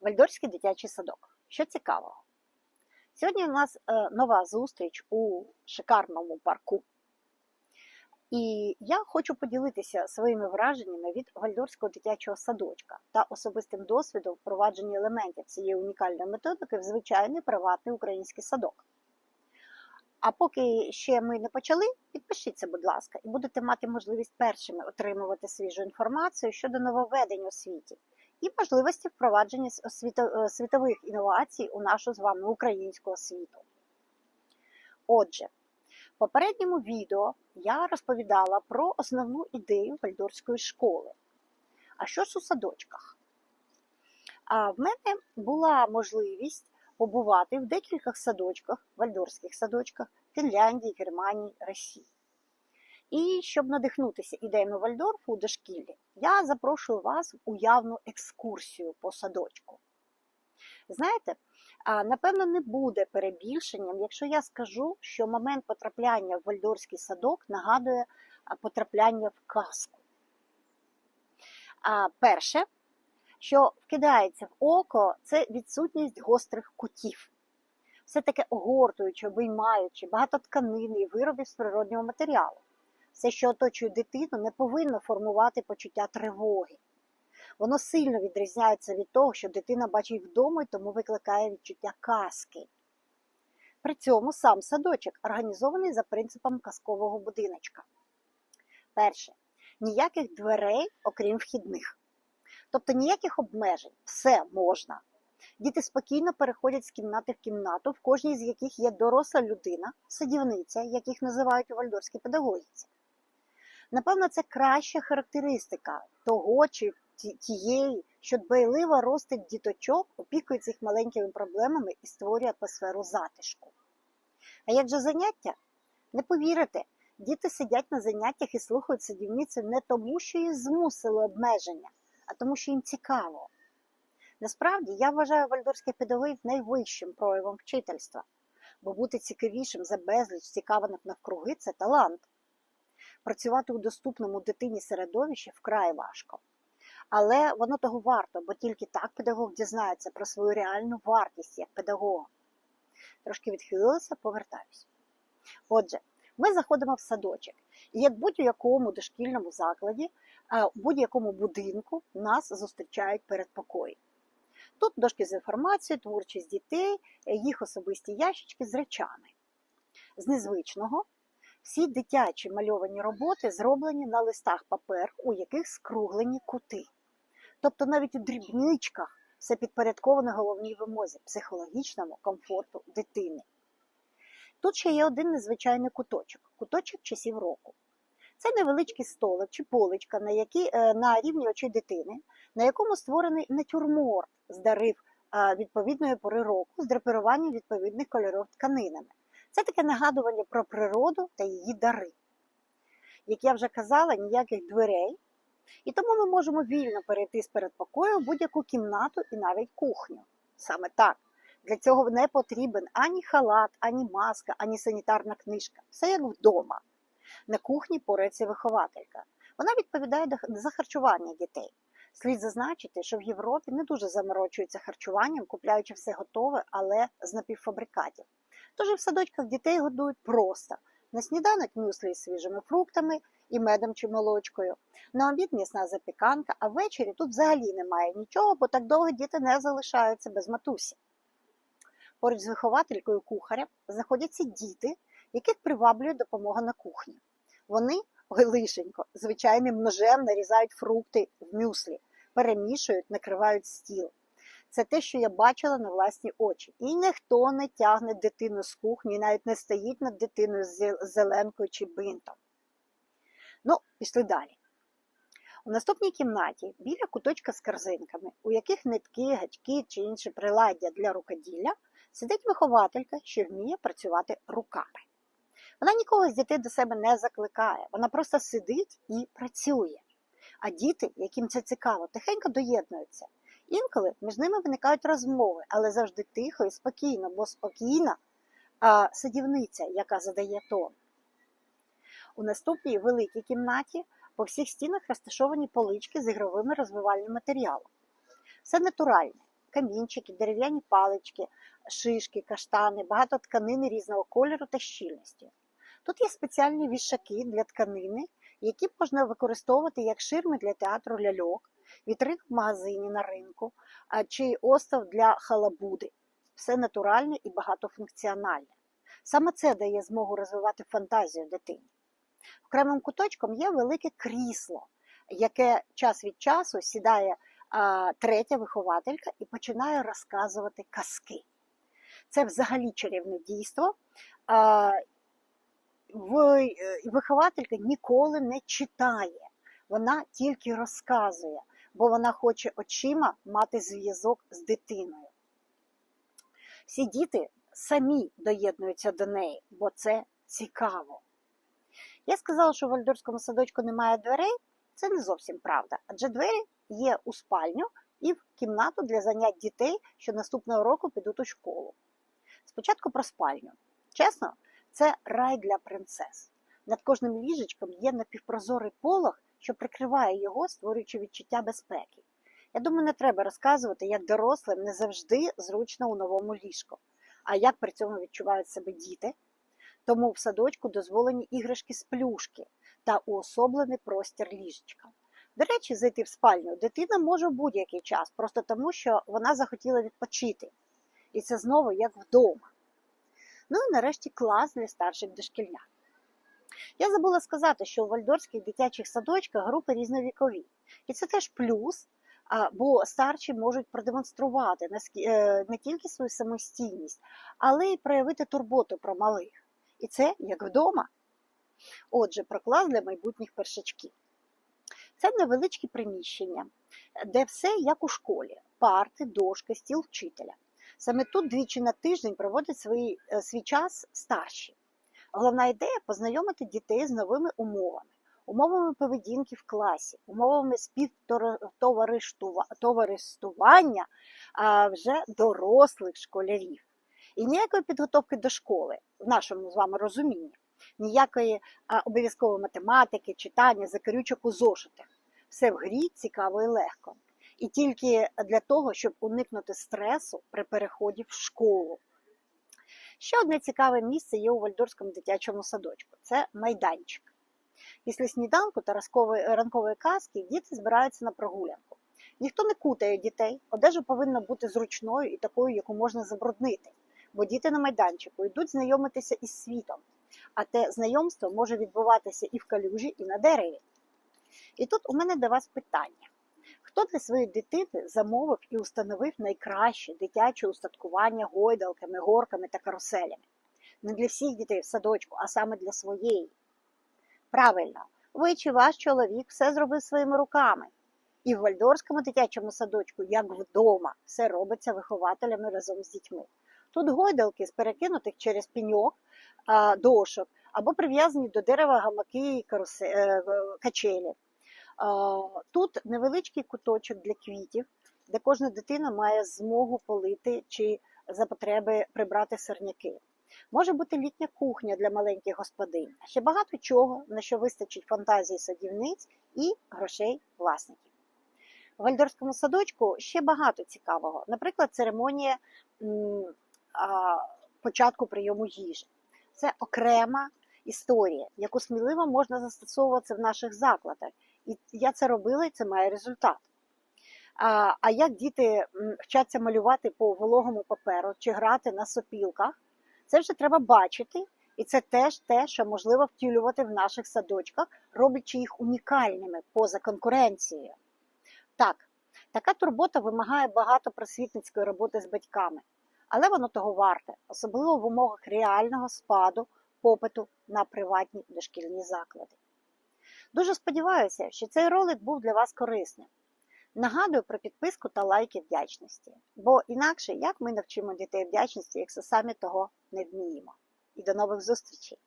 Вальдорський дитячий садок. Що цікавого? Сьогодні у нас е, нова зустріч у шикарному парку. І я хочу поділитися своїми враженнями від Вальдорського дитячого садочка та особистим досвідом впровадження елементів цієї унікальної методики в звичайний приватний український садок. А поки ще ми не почали, підпишіться, будь ласка, і будете мати можливість першими отримувати свіжу інформацію щодо нововведень у світі і можливості впровадження е, світових інновацій у нашу з вами українську освіту. Отже, в попередньому відео я розповідала про основну ідею Вальдорської школи. А що ж у садочках? А в мене була можливість побувати в декількох садочках, вальдорських садочках Фінляндії, Германії, Росії. І щоб надихнутися ідеями Вальдорфу у дошкіллі, я запрошую вас в уявну екскурсію по садочку. Знаєте, напевно, не буде перебільшенням, якщо я скажу, що момент потрапляння в вальдорський садок нагадує потрапляння в казку. Перше, що вкидається в око, це відсутність гострих кутів. Все таке огортуюче, обіймаюче, багато тканини і виробів з природнього матеріалу. Все, що оточує дитину, не повинно формувати почуття тривоги. Воно сильно відрізняється від того, що дитина бачить вдома і тому викликає відчуття казки. При цьому сам садочок організований за принципом казкового будиночка. Перше. Ніяких дверей, окрім вхідних. Тобто ніяких обмежень, все можна. Діти спокійно переходять з кімнати в кімнату, в кожній з яких є доросла людина, садівниця, яких називають у вальдорській педагогіці. Напевно, це краща характеристика того чи тієї, що дбайливо ростить діточок, опікується їх маленькими проблемами і створює атмосферу затишку. А як же заняття? Не повірите, діти сидять на заняттях і слухають садівницю не тому, що їх змусили обмеження, а тому, що їм цікаво. Насправді, я вважаю вальдорських педагогів найвищим проявом вчительства, бо бути цікавішим за безліч цікавих навкруги це талант. Працювати у доступному дитині середовищі вкрай важко. Але воно того варто, бо тільки так педагог дізнається про свою реальну вартість як педагога. Трошки відхилилася, повертаюсь. Отже, ми заходимо в садочок, і як будь-якому дошкільному закладі, в будь-якому будинку нас зустрічають передпокої. Тут дошки з інформацією, творчість дітей, е, їх особисті ящички з речами. З незвичного всі дитячі мальовані роботи зроблені на листах паперу, у яких скруглені кути. Тобто навіть у дрібничках все підпорядковано головній вимозі психологічному комфорту дитини. Тут ще є один незвичайний куточок куточок часів року. Це невеличкий столик чи поличка, на, якій, е, на рівні очей дитини, на якому створений натюрморт з дарив е, відповідної пори року з драпируванням відповідних кольорів тканинами. Це таке нагадування про природу та її дари. Як я вже казала, ніяких дверей, і тому ми можемо вільно перейти з передпокою в будь-яку кімнату і навіть кухню. Саме так. Для цього не потрібен ані халат, ані маска, ані санітарна книжка. Все як вдома. На кухні порається вихователька. Вона відповідає за харчування дітей. Слід зазначити, що в Європі не дуже заморочуються харчуванням, купляючи все готове, але з напівфабрикатів. Тож і в садочках дітей годують просто. На сніданок мюслі з свіжими фруктами і медом чи молочкою. На обід м'ясна запіканка, а ввечері тут взагалі немає нічого, бо так довго діти не залишаються без матусі. Поруч з вихователькою кухаря знаходяться діти, яких приваблює допомога на кухні. Вони, ой, лишенько, звичайним ножем нарізають фрукти в мюслі, перемішують, накривають стіл. Це те, що я бачила на власні очі. І ніхто не тягне дитину з кухні, навіть не стоїть над дитиною з зеленкою чи бинтом. Ну, пішли далі. У наступній кімнаті біля куточка з корзинками, у яких нитки, гачки чи інші приладдя для рукоділля, сидить вихователька, що вміє працювати руками. Вона нікого з дітей до себе не закликає, вона просто сидить і працює. А діти, яким це цікаво, тихенько доєднуються. Інколи між ними виникають розмови, але завжди тихо і спокійно, бо спокійна а, садівниця, яка задає тон. У наступній великій кімнаті по всіх стінах розташовані полички з ігровими розвивальним матеріалом. Все натуральне. камінчики, дерев'яні палички, шишки, каштани, багато тканини різного кольору та щільності. Тут є спеціальні вішаки для тканини, які можна використовувати як ширми для театру ляльок, вітрин в магазині на ринку чи остов для халабуди. Все натуральне і багатофункціональне. Саме це дає змогу розвивати фантазію дитині. Окремим куточком є велике крісло, яке час від часу сідає а, третя вихователька і починає розказувати казки. Це взагалі чарівне дійство. А, е, вихователька ніколи не читає, вона тільки розказує, бо вона хоче очима мати зв'язок з дитиною. Всі діти самі доєднуються до неї, бо це цікаво. Я сказала, що в вальдорфському садочку немає дверей. Це не зовсім правда, адже двері є у спальню і в кімнату для занять дітей, що наступного року підуть у школу. Спочатку про спальню. Чесно, це рай для принцес. Над кожним ліжечком є напівпрозорий полог, що прикриває його, створюючи відчуття безпеки. Я думаю, не треба розказувати, як дорослим не завжди зручно у новому ліжку, а як при цьому відчувають себе діти. Тому в садочку дозволені іграшки з плюшки та уособлений простір ліжечка. До речі, зайти в спальню дитина може в будь-який час, просто тому, що вона захотіла відпочити. І це знову як вдома. Ну і нарешті клас для старших дошкільнят. Я забула сказати, що у вальдорських дитячих садочках групи різновікові. І це теж плюс, бо старші можуть продемонструвати е, не тільки свою самостійність, але й проявити турботу про малих. І це як вдома. Отже, про клас для майбутніх першачків. Це невеличкі приміщення, де все як у школі: парти, дошки, стіл вчителя. Саме тут двічі на тиждень проводять свій, е, свій час старші. Головна ідея познайомити дітей з новими умовами, умовами поведінки в класі, умовами співтовариствування вже дорослих школярів. І ніякої підготовки до школи в нашому з вами розумінні, ніякої обов'язкової математики, читання, закрючок у зошитах. Все в грі цікаво і легко. І тільки для того, щоб уникнути стресу при переході в школу. Ще одне цікаве місце є у Вальдорському дитячому садочку це майданчик. Після сніданку та ранкової, казки діти збираються на прогулянку. Ніхто не кутає дітей, одежа повинна бути зручною і такою, яку можна забруднити, бо діти на майданчику йдуть знайомитися із світом, а те знайомство може відбуватися і в калюжі, і на дереві. І тут у мене до вас питання. Хто для своєї дитини замовив і установив найкраще дитяче устаткування гойдалками, горками та каруселями? Не для всіх дітей в садочку, а саме для своєї. Правильно, ви чи ваш чоловік все зробив своїми руками. І в Вальдорському дитячому садочку, як вдома, все робиться вихователями разом з дітьми. Тут гойдалки з перекинутих через піньок дошок або прив'язані до дерева гамаки і карусе... е, качелі. Тут невеличкий куточок для квітів, де кожна дитина має змогу полити чи за потреби прибрати сорняки. Може бути літня кухня для маленьких господинь, ще багато чого, на що вистачить фантазії садівниць і грошей власників. У Вальдорському садочку ще багато цікавого. Наприклад, церемонія початку прийому їжі. Це окрема історія, яку сміливо можна застосовувати в наших закладах. І я це робила, і це має результат. А, а як діти вчаться малювати по вологому паперу чи грати на сопілках, це вже треба бачити, і це теж те, що можливо втілювати в наших садочках, роблячи їх унікальними поза конкуренцією. Так, така турбота вимагає багато просвітницької роботи з батьками, але воно того варте, особливо в умовах реального спаду попиту на приватні дошкільні заклади. Дуже сподіваюся, що цей ролик був для вас корисним. Нагадую про підписку та лайки вдячності, бо інакше як ми навчимо дітей вдячності, якщо самі того не вміємо. І до нових зустрічей!